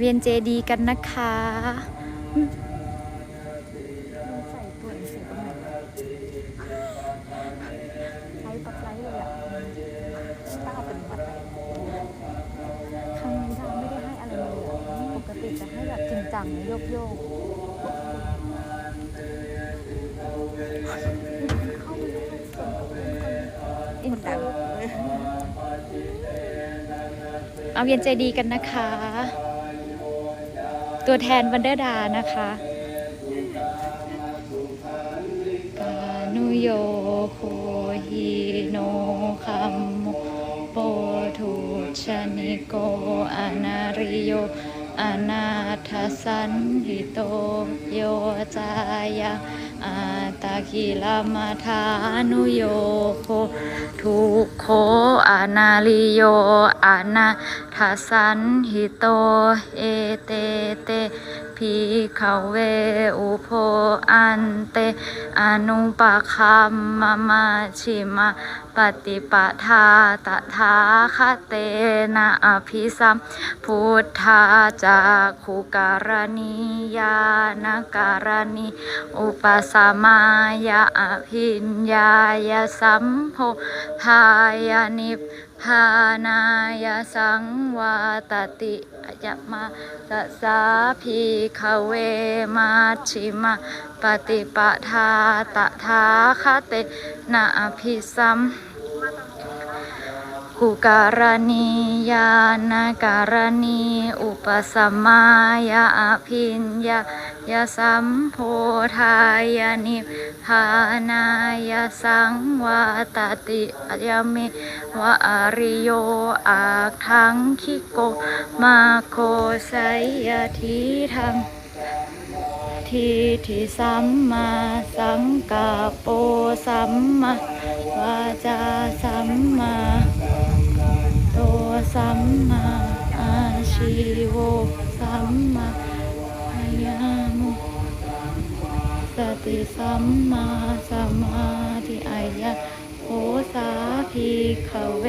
เวียนเจดีย์กันนะคะใส่ตัวหนังสือตรงไหนไลฟ์ปักไลฟ์เลยอะตั้งเอาเป็นวัดไปครั้งนี้ดาวไม่ได้ให้อะไรเลยอะปกติจะให้แบบจริงจังโยกโยกเข้ามาเลยส่วนคนอินดังเอาเวียนเจดีย์กันนะคะ ตัวแทนวันเดอร์ดานะคะกานุโยโคฮิโนคัมโมโปทุชนิโกอนาริโย อนาทสันหิโตโยจายังอาตาคิลามาทานุโยโคทุโคอานาลิโยอานาทสันหิโตเอเตเตพีเขาเวอุโพอันเตอนุปคัมมามาชิมา ปฏิปทาตถาคเตนะอภิสัมพุทธาจากขุการณียานการณีอุปสมายาอภิญญายสัมโพพายานิพพานายสังวาตติยมาสสาพีคเวมาชิมาปฏิปทาตถาคเตนะอภิสัม กุการณียานการณี อุปสมายาอภิญญายาสัมโพธายานิพพานายสังวาตติยเมวะอริโยอาทังคิโกมาโคไสยทีทัง ทีทิสัมมาสังกาโปสัมมาวาจาสัมมาโตสัมมาอาชีโวสัมมาอายามุสติสัมมาสมาธิอายะโอสาพีขเว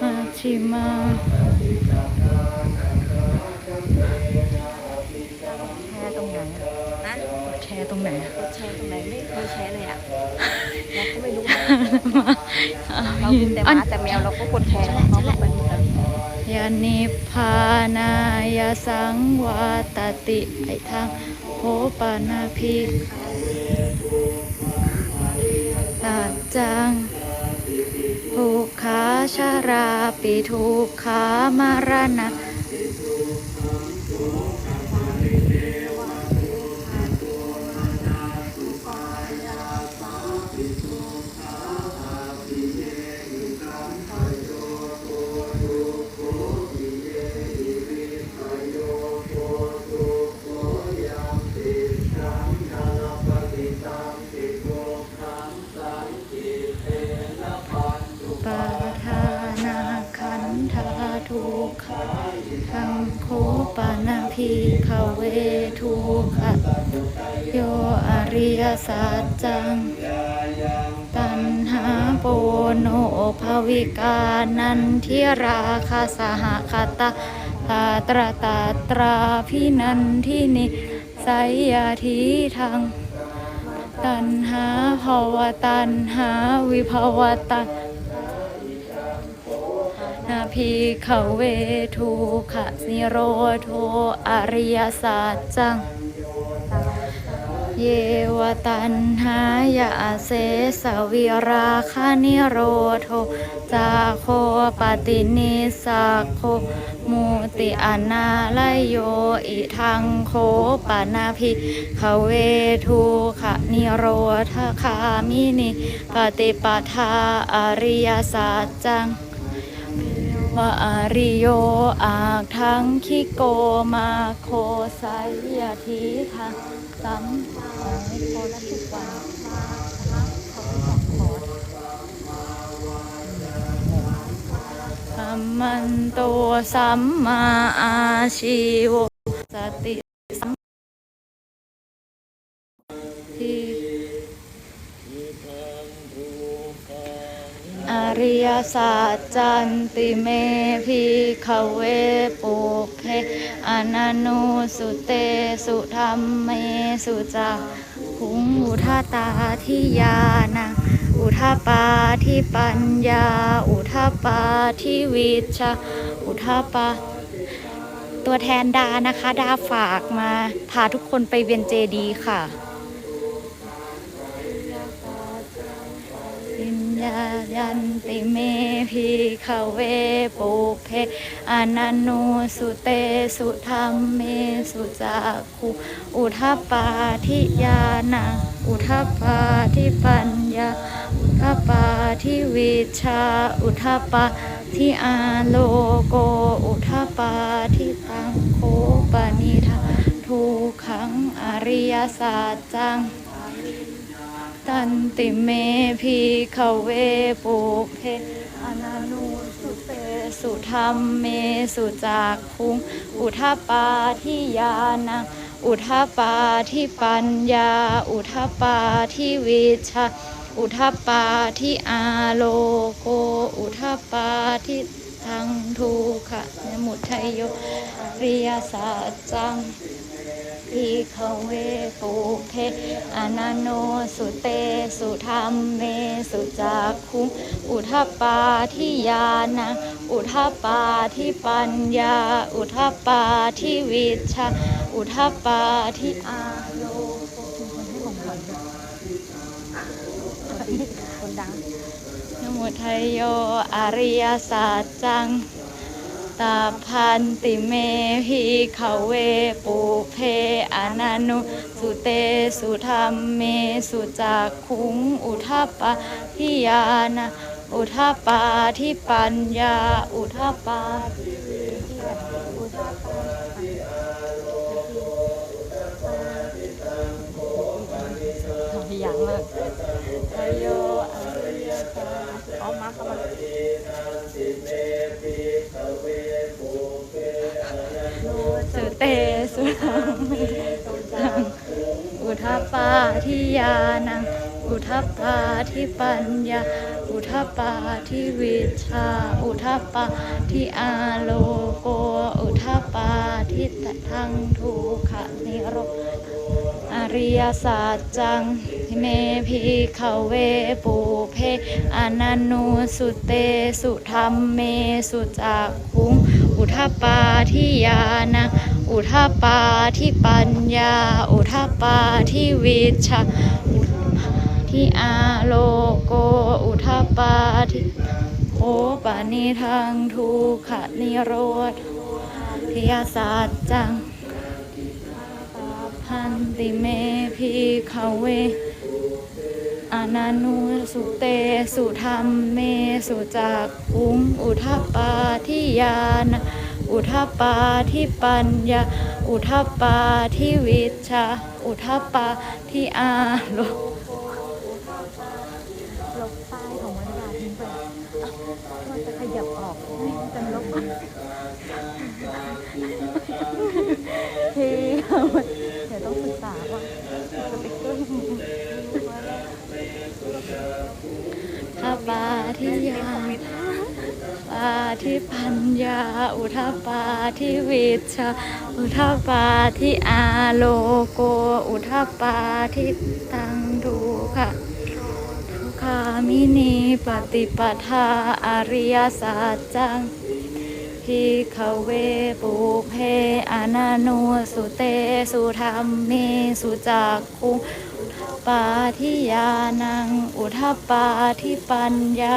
มาชิมา ร์ตรงไหนกดแชร์ตรงไหนไม่เคยแชร์เลยอะเราก็ไม่รู้นะเราดูแต่หมาแต่แมวเราก็กดแชร์แล้วเขาก็เป็นกันยานิพพานายสังวาตติไอทางโหปานาภิกตัจจังภูขาชาราปิทุกขามารณะ สัจจัง ตัณหาโปโนภวิกานันทิราคาสหคตาตาตราตาตราพินันทินิไสยทีทัง ตัณหาภาวตัณหาวิภาวตัณนาพีเขาเวทุขะนิโรโทอริยสัจจัง เยวตันหายาเสสวิราคานิโรโทจาโคปตินิสักโคมุติอนาลโยอิทังโคปนาภิขเวทุขะนิโรธคามินิปฏิปทาอริยสัจจังวะอาริโยอากทังคิโกมาโคไสยทีทัง สัมภาริโกละทุกวันสัมมันโตสัมมาอาชีวสติสัมทิอ ริยสัจจันติเมพิขเวปุเพอนันโนสุเตสุธรรมเมสุจักขุงอุทาตาทิยานังอุทาปาทิปัญญา อุทาปาทิวิชาอุทาปาตัวแทนดานะคะ ดาฝากมา พาทุกคนไปเวียนเจดีค่ะ ญายันติเมพิขเวปุเพอนันโนสุเตสุธรรมเมสุจักขุอุทปปาทิยานาอุทปปาทิปัญญา อุทปปาทิวิชา อุทปปาทิอาโลโก อุทปปาทิตังโคปนิทาทุขังอริยสัจจัง ตันติเมพีขเวปุเพอนานุสุเตสุธรรมเมสุจากคุงอุทปาทิยานังอุทปาทิปัญญา อุทปาทิวิชาอุทปาทิอาโลโก อุทปาทิทังทุกขะนมุทัยโยริยสัจจัง พิขเวปุเพอนันโนสุเตสุธรรมเมสุจักคุงอุทปปาทิยานังอุทปปาทิปัญญา อุทปปาทิวิชาอุทปปาทิอาโลมีคนให้ของขวัญด้วยคนดังนโมุทัยโยอริยสัจจัง ตาพันติเมหิขเวปุเพอนันุ สุเตสุธรรมเมสุจักคุงอุทปปาทิยานะ อุทปปาทิปัญญา อุทปปาาทิยานังอุทปปาทิปัญญา อุทปปาทิวิชา อุทปปาทิอาโลโก อุทปปาทิตทังทุขนิโรอริยสัจจังเมพิขเวปุเพอนันนุสุเตสุธรรมเมสุจักขุง อุทปปาทิยานัง อุทปปาทิปัญญา อุทปปาทิวิชาทิอาโลโก อุทปปาทิโอปานิทังทุกขนิโรธทิยสัจจังพันติเมพีขเวอนันนุสุเตสุธรรมเมสุจักุงอุทปปาทิยานะ อุทปปาที่ปัญญา อุทปปาที่วิชา อุทปปาที่อาโลบป้ายของวรรณดาทิ้งไปอะมันจะขยับออกให้จะลบทีเดี๋ยวต้องศึกษาว่าสติ๊กเกอร์ ทปาทิยาปา ทิปัญญา อุทปาทิวิชาอุทปาทิอาโลโก อุทปาทิตังทุกขะทุกามินีปฏิปทาอริยสัจจังพิขเวปุเพอนันโนสุเตสุธรรมเมสุจักคุปาทิยานัง อุทปปาทิปัญญา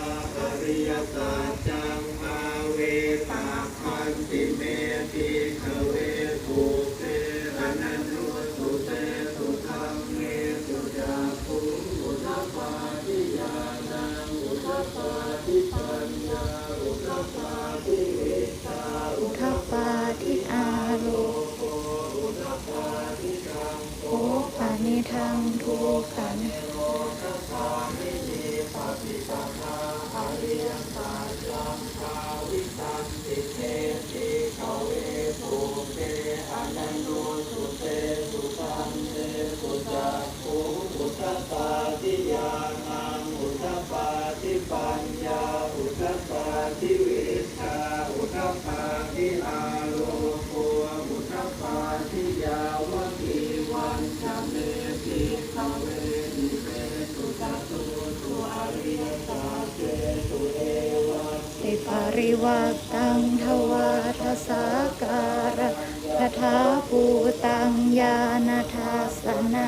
ริวัตังทวาทสาการะคาถาปูตังยานาทัสนะ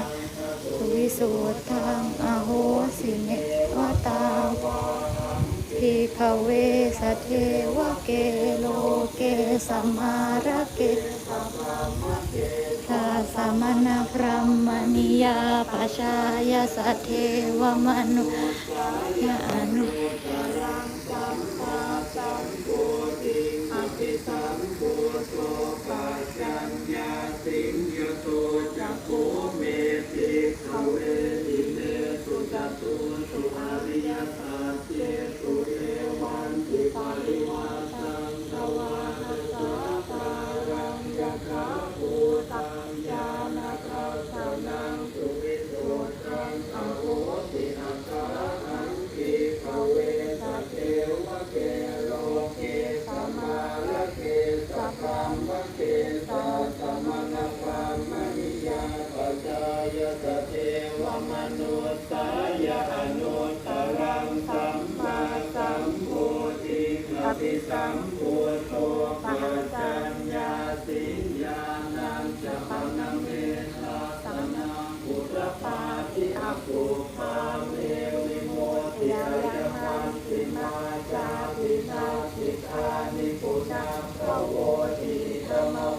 สุวิสุทธังอโหสิเนวตาทิขเวสเทวเกโลเกสัมมาระเกทาสมณพรหมนิยาปชายสเทวมนุยานุ อาภินันตุมิมันตมิจะปานาวายาการนัสมิจิมันยามาอาเนอายาสมตุโอนทัญญาสุวิรตาวิสมารังธรรมจตุ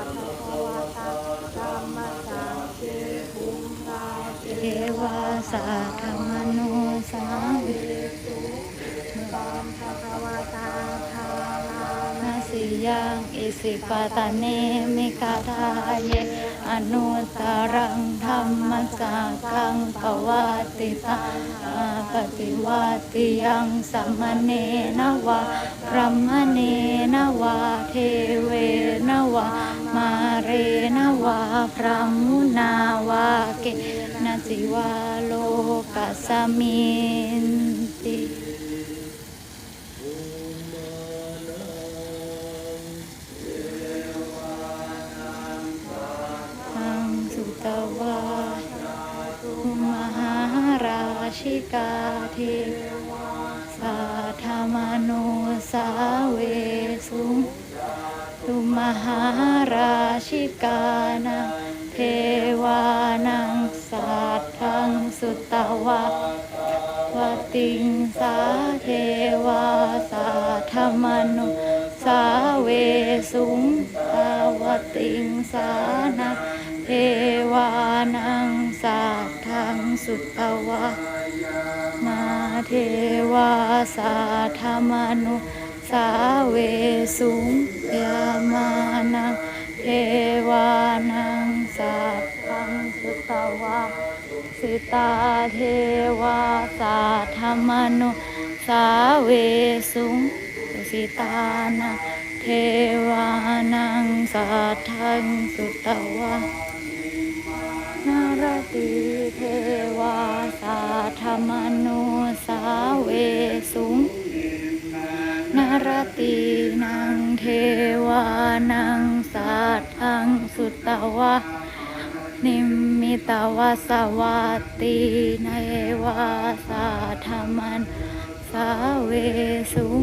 จัพพวตาธรรมจาเจภูมิราเทวาสาธรรมโนสาวิตามภะคะวะตาธาลานาสิยังอิสิปตะเนมิกาทาเยอนุตตรังธรรมจักังปวัตติตาปฏิวัติยังสัมมเนนวะพระมเนนวะเทเว นวะพระมุนาวะเกนะจิวาโลกัสสมินติทังสุตวาตุมหาราชิกาเทสาธรรมโนสาเวสุ ตุมหาราชิกานังเทวานังสัตทังสุตวาวติงสาเทวาสาธรรมโนสาเวสุงสาวติงสานาเทวานังสัตทังสุตวามาเทวาสาธรรมนุ สาเวสุงยามานังเทวานังสัตทังสุตวาสิตาเทวาสาธรรมนุสาเวสุงสิตานังเทวานังสัตทังสุตวานารติเทวาสาธรรมโนสาเวสุง รตินางเทวานังสัตทังสุตวะ นิมมิตวะสวัตติในวาสาธรรมันสาเวสุง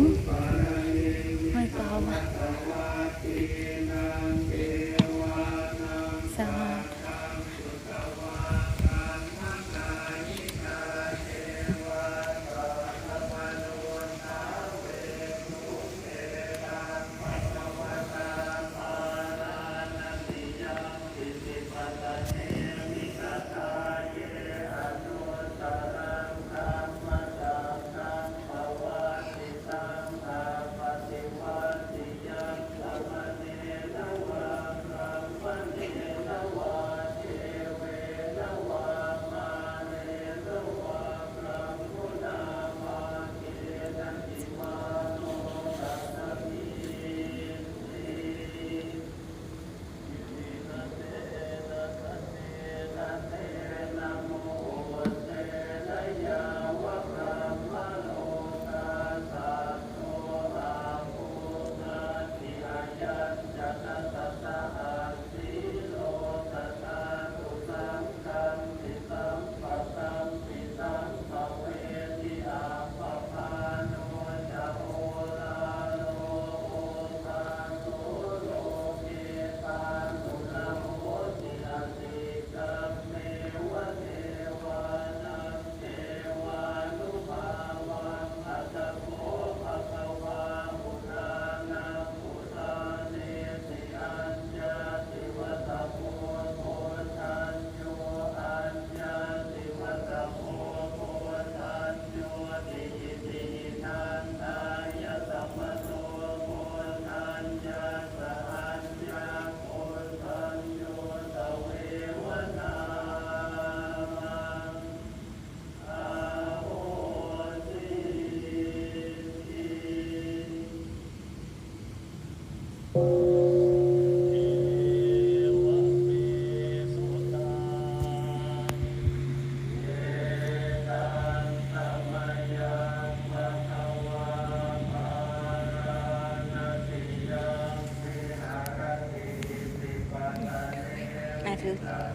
ถือ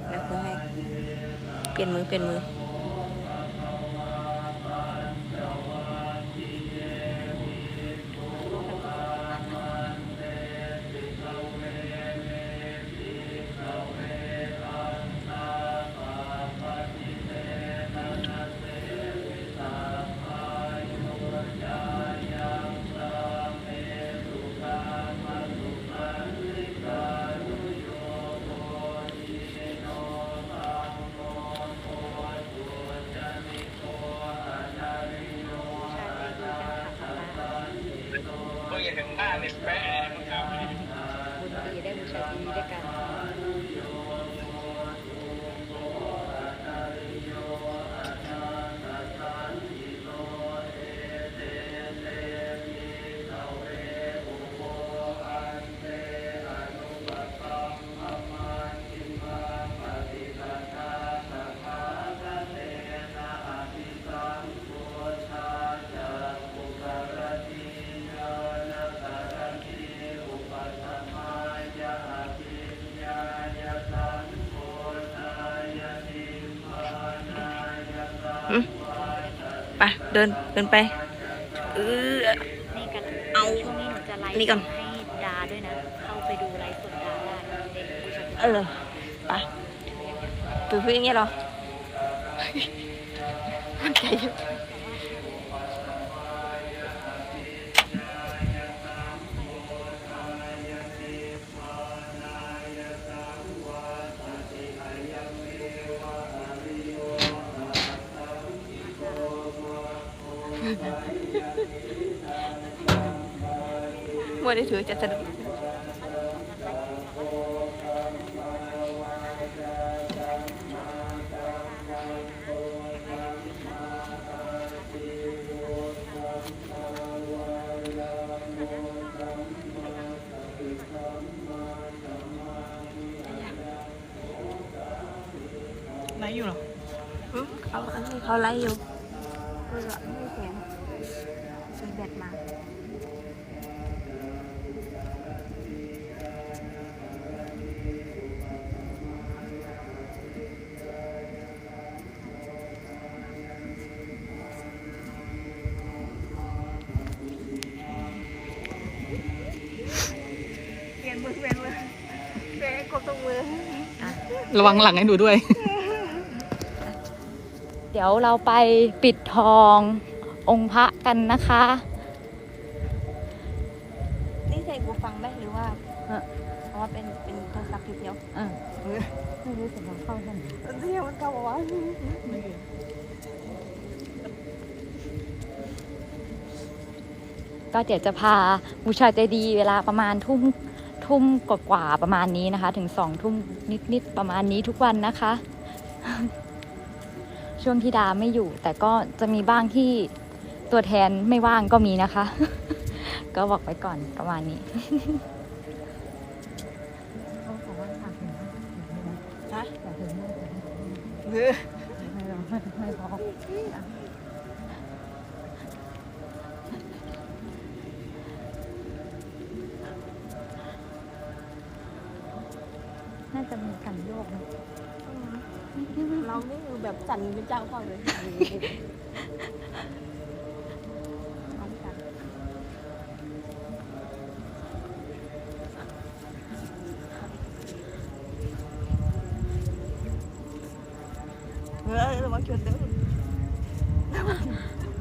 แล้วคือให้เปลี่ยนมือเปลี่ยนมือ เดินเดินไปเออ นี่กันเอาช่วงนี้หนูจะไลฟ์นี่ก่อน ให้ดาด้วยนะ เข้าไปดูไลฟ์สดดาได้เด็กบูชาเออไปปื้อๆอย่างเงี้ยเหรอ มัวได้ถือจะสะดุดไหนอยู่หรออืมเขาอันนี้เขาไล่อยู่ ระวังหลังให้ดูด้วย เดี๋ยวเราไปปิดทององค์พระกันนะคะ นี่ใส่หูฟังได้หรือว่าเออ เพราะว่าเป็นเป็นโทรศัพท์เพียวอะไม่รู้สึกว่าเข้าท่านๆเที่ยวมันเข้าบอกว่าก็เดี๋ยวจะพาบูชาเจดีย์เวลาประมาณทุ่ม ทุ่มกว่าๆประมาณนี้นะคะ ถึงสองทุ่มนิดๆประมาณนี้ทุกวันนะคะ ช่วงที่ดาไม่อยู่ แต่ก็จะมีบ้างที่ตัวแทนไม่ว่างก็มีนะคะ ก็บอกไว้ก่อนประมาณนี้ฮะไม่พอ มีกันโยกนะเรานี่คือแบบสั่นเป็นเจ้าเข้าเลยน้องสั่นเออระวังชนเด้อ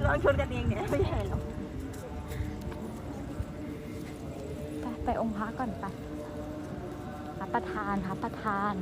ระวังชนกันเองเนี่ยไม่ใช่หรอกไปองค์พระก่อนไปพระประธานพระประธาน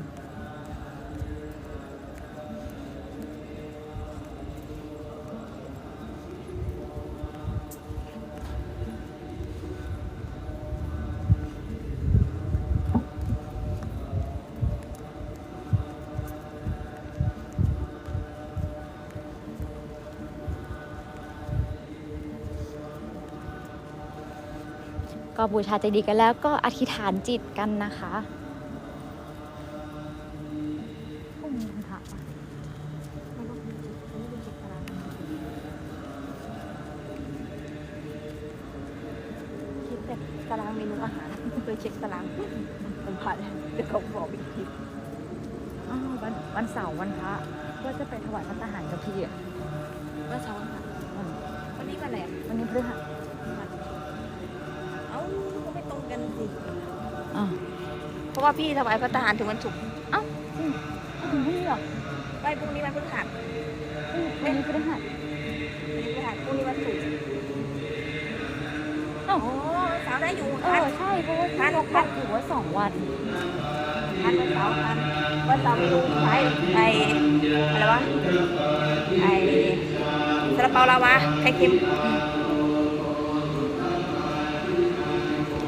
ก็บูชาเจดีย์กันแล้วก็อธิษฐานจิตกันนะคะพรุ่งนี้วันพระปะไม่ต้องไม่ต้องเช็คตารางเช็คแต่ตารางเมนูอาหารไม่เคยเช็คตารางมันผ่านเดี๋ยวเขาบอกอีกทีอ้าววันวันเสาร์วันพระก็จะไปถวายพระทหารกับพี่อะวันเสาร์ค่ะวันวันนี้วันไหนอะวันนี้พฤหัส อ้าวเพราะว่าพี่ถวายพระทหารถึงวันศุกร์เอ้าจริงถึงพรุ่งนี้เหรอไปพรุ่งนี้วันพฤหัสวันนี้พฤหัสวันนี้พฤหัสพรุ่งนี้วันศุกร์อ้าวโอ้วันเสาร์ได้อยู่เอทัน อใช่เพราะว่าทันยกบัตรถือว่าสองวันทันวันเสาร์ทันวันเสาร์ไปดูใช้ไออะไรวะไอซาลาเปาลาวาไข่เค็มม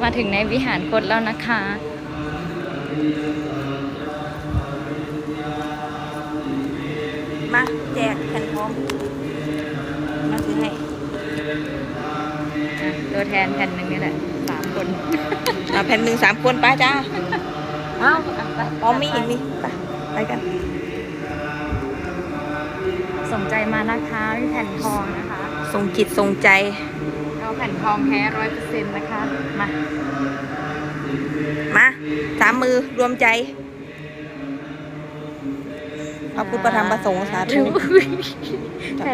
าถึงในวิหารกดแล้วนะคะ มาแจกแผ่นพร้อมมาซื้อให้อะตัวแทนแผ่นหนึ่งนี่แหละสามคน เอาแผ่นหนึ่งสามคนไปจ้าเอ้าอะไปอ๋อมีอีกมีไปไปกัน สนใจมานะคะมีแผ่นทองนะคะส่งจิตส่งใจเอา แผ่นทองแท้ร้อยเปอร์เซ็นต์นะคะ มา มาสามมือรวมใจพระพุทธประธรรมประสงค์สาธุแท้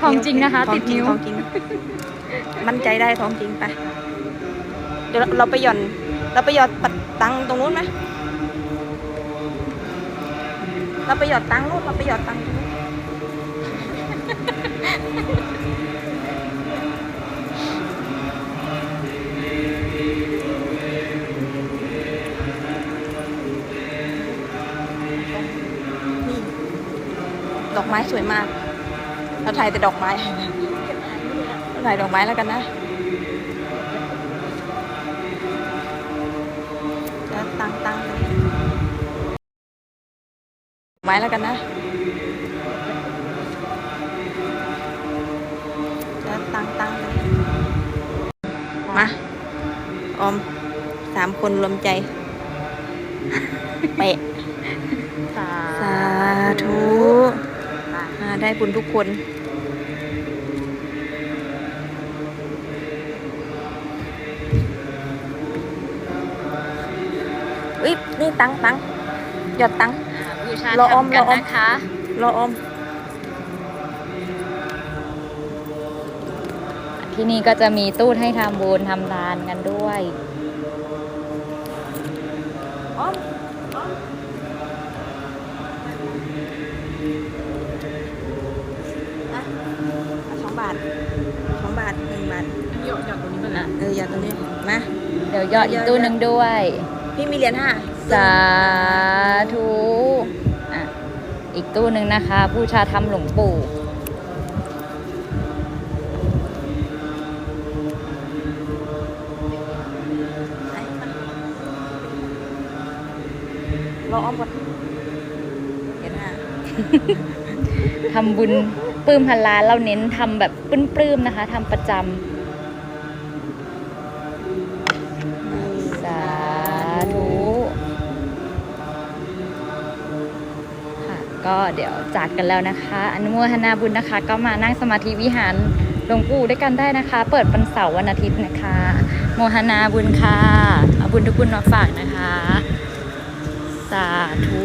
ทองจริงนะคะทอติงดจริงนิ้วทองจริง มั่นใจได้ทองจริงไป เดี๋ยวเราเราไปหย่อน เราไปหยอดปัดตังค์ตรงนู้นไหมเราไปหยอดตังค์นู้นเราไปหยอดตังค์ตรงนู้นนี่ ไม้สวยมาก เราถ่ายแต่ดอกไม้เราถ่ายดอกไม้แล้วกันนะจะตังตังไม้แล้วกันนะจะตังตังมาออมสามคนรวมใจเปะสาธุ ได้บุญทุกคนอุ๊ยนี่ตังตังหยอดตังบูชารออมทำกันรออมนะคะรออม ที่นี่ก็จะมีตู้ให้ทำบุญทำทานกันด้วย ออมออมอะเอาสองบาทสองบาทหนึ่งบาท หยอดหยอดตรงนี้มันอะ เออหยอดตรงนี้มาเดี๋ยวหยอดอีกตู้หนึ่งด้วย พี่มีเหรียญห้าสาธุอะอีกตู้หนึ่งนะคะบูชาธรรมหลวงปู่ไหนมารอออมก่อนเหรียญห้าทำบุญปลื้มพันล้านเราเน้นทำแบบปลื้มๆนะคะทำประจำ ก็เดี๋ยวจากกันแล้วนะคะ อนุโมทนาบุญนะคะ ก็มานั่งสมาธิวิหารหลวงปู่ด้วยกันได้นะคะ เปิดวันเสาร์วันอาทิตย์นะคะ โมทนาบุญค่ะเอาบุญทุกบุญมาฝากนะคะ สาธุ